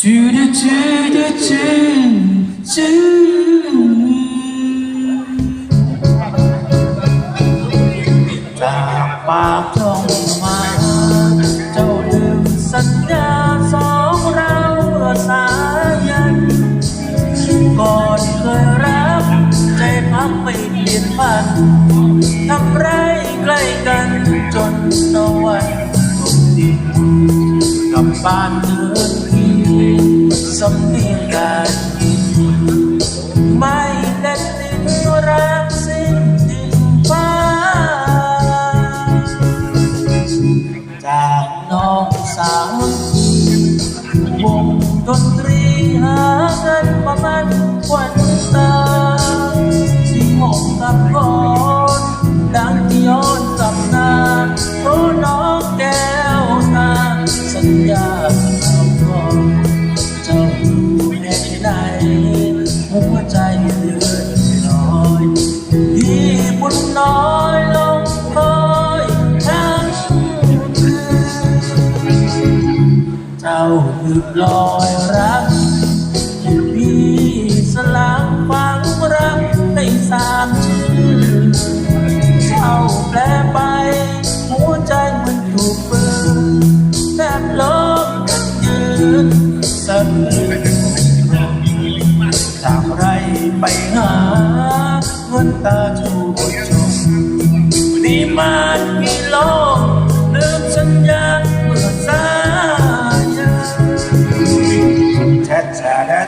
ชื่อชื่อชื่อชื่อจากปากจ้องมาเจ้าลืมสัญญาสองเราสายันก่อนเคยรักใจพักไม่เปลี่ยนพันทำไรใกล้กันจนนวันทุกดินกลับบ้านเดิน สำเนียงการกินไม่เล่นดิ้นรักสิ้นดินฟ้าจากน้องสาววงดนตรีหาเงินมามันวัน คือลอยรัก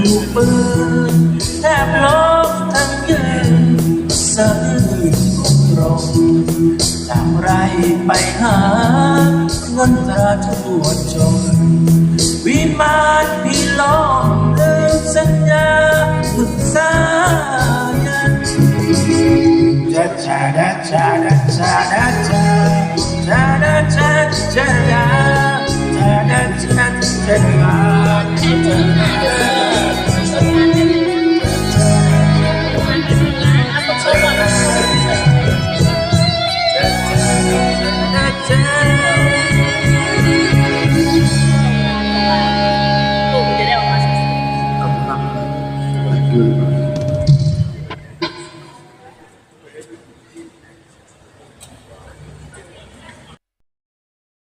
ถูกปืนแทบลบทั้งยืนสะอื้นตรงจากไรไปหาเงินตราทั่วจนวิมานพี่ลองลืมสัญญาฝึกสายัน cha cha da cha da cha da cha cha da cha cha da cha da cha cha da Kamu time.